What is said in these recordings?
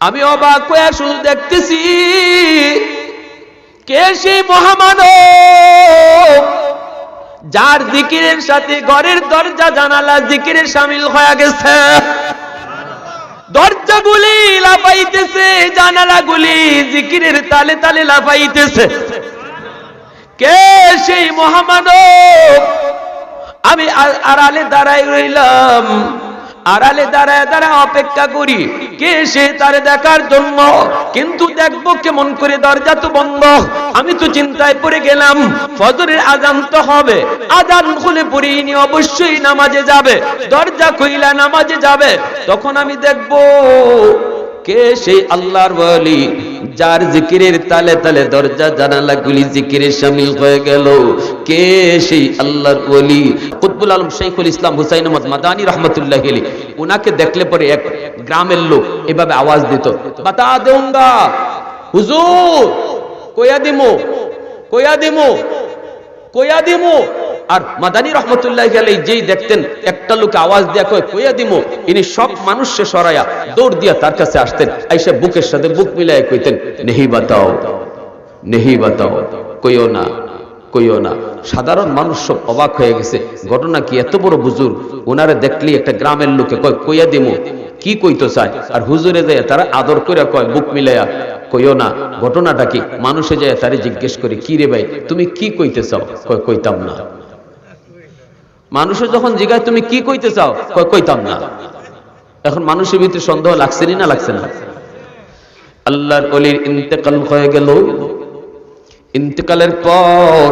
আমি অবাক হয়ে শুধু দেখতেছি, কে সেই মহামানব যার জিকিরের সাথে ঘরের দরজা জানালা জিকিরের সামিল হয়ে গেছে? দরজাগুলি লাফাইতেছে, জানালাগুলি জিকিরের তালে তালে লাফাইতেছে। কে সেই মহামানব? আমি আ- আড়ালে দাঁড়াই রইলাম। আড়ালে দাঁড়ায় দাঁড়ায় অপেক্ষা করি। কে সে তার দেখার জন্য? কিন্তু দেখব কেমন করে দরজা তো বন্ধ। আমি তো চিন্তায় পড়ে গেলাম, ফজরের আজান তো হবে। আজান খুলে পড়িনি অবশ্যই নামাজে যাবে। দরজা খুইলা নামাজে যাবে। তখন আমি দেখব, কে সেই আল্লাহর বলি যার জিকিরের তালে তালে দরজা জানালা গুলি জিকিরে শামিল হয়ে গেল। কে সেই আল্লাহর ওলি? কুতবুল আলম শেখুল ইসলাম হুসাইন আহমদ মাদানী রহমতুল্লাহ আলী উনাকে দেখলে পরে এক গ্রামের লোক এভাবে আওয়াজ দিত, বাতা দেউঙ্গা, হুজুর কয়া দিমু কয়া দিমু কয়া দিমু। আর মাদানী রহমতুল্লাহ আলাই যেই দেখতেন, একটা লোকে আওয়াজ দিয়া কয়, কইয়া দিমু, ইনি সব মানুষকে সরাইয়া দৌড় দিয়া তার কাছে আসতেন, আইসা বুকের সাথে বুক মিলাই কইতেন, নেহি বাতাও নেহি বাতাও, কইও না কইও না। সাধারণ মানুষ সব অবাক হয়ে গেছে, ঘটনা কি এত বড় বুজুর ওনারে দেখলি একটা গ্রামের লোকে কয়, কইয়া দিমু, কি কইতো চায় আর হুজুরে যায় তারা আদর করে কয়, বুক মিলাইয়া, কইও না, ঘটনাটা কি? মানুষে যায় তারে জিজ্ঞেস করে, কি রে ভাই, তুমি কি কইতে চাও? কইতাম না। মানুষের যখন জিজ্ঞাসা, তুমি কি কইতে চাও? কইতাম না। এখন মানুষের ভিতরে সন্দেহ লাগছে না লাগছে না? আল্লাহর অলির ইন্তেকাল হয়ে গেল। ইন্তেকালের পর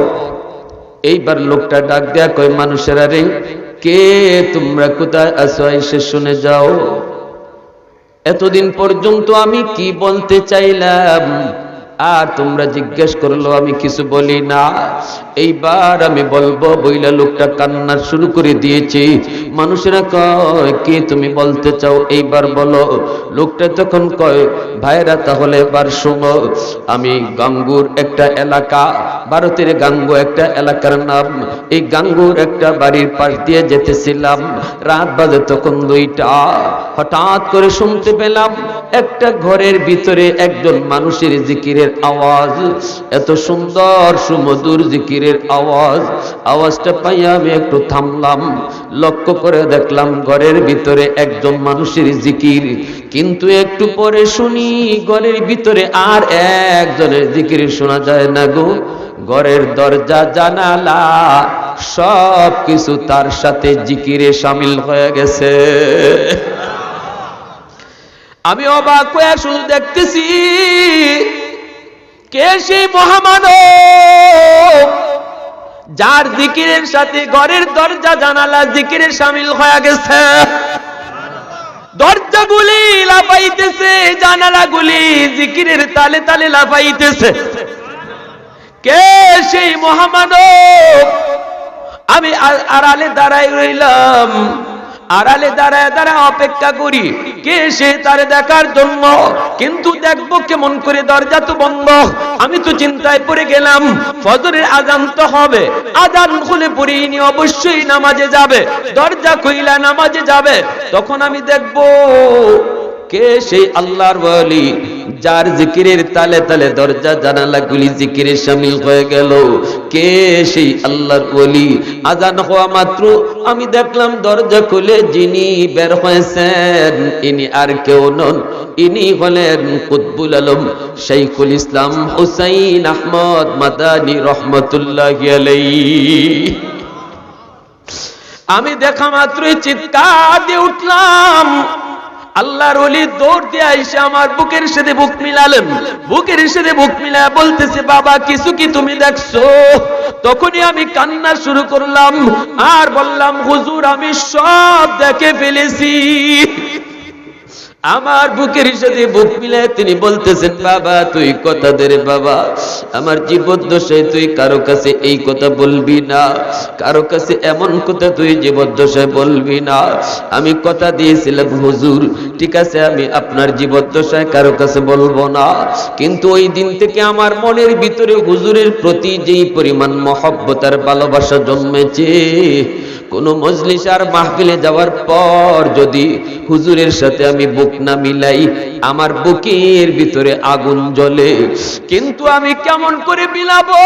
এইবার লোকটা ডাক দেয়া কয়, মানুষেরা রে, কে তোমরা কোথায় আছো এসে শুনে যাও। এতদিন পর্যন্ত আমি কি বলতে চাইলাম? আর তোমরা জিজ্ঞেস করল, আমি কিছু বলি না। এইবার আমি বলব, বইলা লোকটা কান্না শুরু করে দিয়েছি। মানুষেরা কয়, কি তুমি বলতে চাও? এইবার বলো। লোকটা তখন কয়, ভাইরা, তাহলে এবার শুনো, আমি গাঙ্গুর একটা এলাকা, ভারতের গাঙ্গু একটা এলাকার নাম। এই গাঙ্গুর একটা বাড়ির পাশ দিয়ে যেতেছিলাম, রাত বাজে তখন দুইটা। হঠাৎ করে শুনতে পেলাম একটা ঘরের ভিতরে একজন মানুষের জিকিরের আওয়াজ। এত সুন্দর, সুমধুর জিকিরের আওয়াজ। আওয়াজটা পাইয়া আমি একটু থামলাম, লক্ষ্য করে দেখলাম ঘরের ভিতরে একজন মানুষের জিকির। কিন্তু একটু পরে শুনি ঘরের ভিতরে আর একজনের জিকির শোনা যায় না গো। ঘরের দরজা, জানালা সব কিছু তার সাথে জিকিরে সামিল হয়ে গেছে। আমি অবাক হয়ে শুধু দেখতেছি, কে সেই মহামানব যার জিকিরের সাথে ঘরের দরজা জানালা জিকিরে সামিল হয়ে গেছে? দরজাগুলি লাফাইতেছে, জানালাগুলি জিকিরের তালে তালে লাফাইতেছে। কে সেই মহামানব? আমি আড়ালে দাঁড়াই রইলাম, আড়ালে দাঁড়ায় দাঁড়ায় অপেক্ষা করি। কে সে তার দেখার জন্য? কিন্তু দেখব কেমন করে দরজা তো বন্ধ। আমি তো চিন্তায় পড়ে গেলাম, ফজরের আজান তো হবে। আজান খুলে পড়িনি অবশ্যই নামাজে যাবে। দরজা খুইলা নামাজে যাবে। তখন আমি দেখব কে সেই আল্লাহর বলি যার জিকিরের তালে তালে দরজা জানালা গুলি জিকিরে শামিল হয়ে গেল। কে সেই আল্লাহর বলি আজান হওয়া মাত্র। আমি দেখলাম দরজা খুলে যিনি বের হয়েছেন, ইনি আর কেউ নন। ইনি হলেন কুতবুল আলম, শাইখুল ইসলাম হুসাইন আহমদ মাদানী রহমতুল্লাহ আমি দেখা মাত্রই চিৎকার দিয়ে উঠলাম। আল্লাহর ওলি দৌড় দিয়ে আইসে আমার বুকের সাথে বুক মিলালেন। বুকের সাথে বুক মিলায় বলতেছে, বাবা, কিছু কি তুমি দেখছ? তখনই আমি কান্না শুরু করলাম, আর বললাম, হুজুর, আমি সব দেখে ফেলেছি। আমার বুকের সাথে বুক মিলে তিনি বলতেছেন, বাবা, তুই কথা দে বাবা। আমার জীবদ্দশায় তুই কারও কাছে এই কথা বলবি না। কারও কাছে এমন কথা তুই জীবদ্দশায় বলবি না। আমি কথা দিয়েছিলাম, হুজুর, ঠিক আছে, আমি আপনার জীবদ্দশায় কারও কাছে বলব না। কিন্তু ওই দিন থেকে আমার মনের ভিতরে হুজুরের প্রতি যেই পরিমাণ মহব্বত আর ভালোবাসা জন্মেছে কোন মজলিস আর মাহফিলে যাওয়ার পর যদি হুজুরের সাথে আমি বুক না মিলাই, আমার বুকের ভিতরে আগুন জ্বলে, কিন্তু আমি কেমন করে মিলাবো?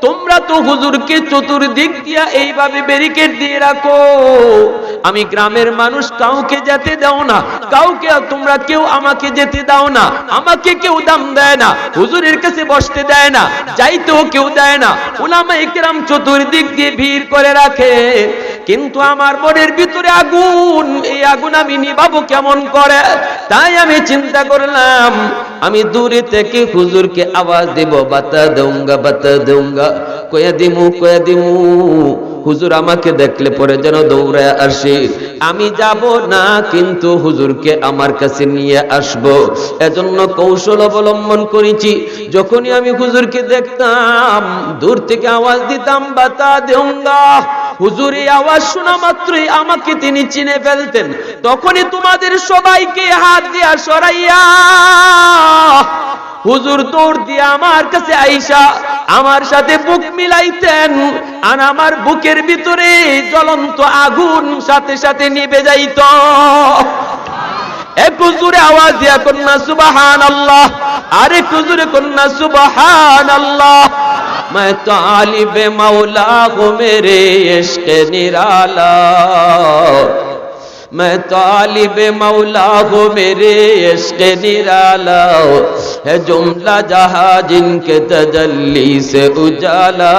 তোমরা তো হুজুরকে চতুর্দিক দিয়া এইভাবে ব্যারিকেড দিয়ে রাখো। আমি গ্রামের মানুষ, কাউকে যেতে দাও না। কাউকে তোমরা কেউ আমাকে যেতে দাও না। আমাকে কেউ দাম দেয় না। হুজুরের কাছে বসতে দেয় না। যাইতেও কেউ দেয় না। উলামা একরাম চতুর্দিক দিয়ে ভিড় করে রাখে। কিন্তু আমার মনের ভিতরে আগুন। এই আগুন আমি নিবাবো কেমন করে? তাই আমি চিন্তা করলাম আমি দূরে থেকে হুজুরকে আওয়াজ দেব, বাতা দেউঙ্গা বাতা দেউঙ্গা। কয়া দিমু কয়া দিমু। হুজুর আমাকে দেখলে পরে যেন দৌড়ায় আসে। আমি যাব না, কিন্তু হুজুরকে আমার কাছে নিয়ে আসব। এজন্য কৌশল অবলম্বন করেছি। যখনই আমি হুজুরকে দেখতাম, দূর থেকে আওয়াজ দিতাম, বাতা দেউঙ্গা। হুজুর আওয়াজ শোনা মাত্রই আমাকে তিনি চিনে ফেলতেন। তখনই তোমাদের সবাইকে হাত দিয়া সরাইয়া হুজুর দৌড় দিয়ে আমার কাছে আইসা, আমার সাথে বুক মিলাইতেন। আর আমার বুকের ভিতরে জ্বলন্ত আগুন সাথে সাথে নিভে যাইত। একটু জোরে আওয়াজ দিয়া, কন্যা সুবাহান আল্লাহ আর একটু জোরে কন্যা সুবাহান আল্লাহ میں طالب مولا ہوں میرے عشق نرالا میں طالب مولا ہوں میرے عشق نرالا ہے جملہ جہاں جن کے تجلی سے اجالا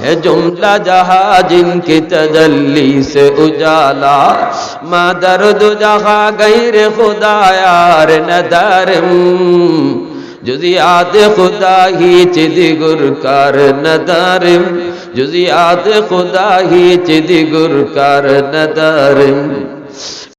ہے جملہ جہاں جن کی تجلی سے اجالا ماں درد جہاں غیر خدا یار ندارم যদি আদ খুদা হি চিদি গুরকার নদারিম যদি আদ খুদা হি চিদি গুরকার নদারিম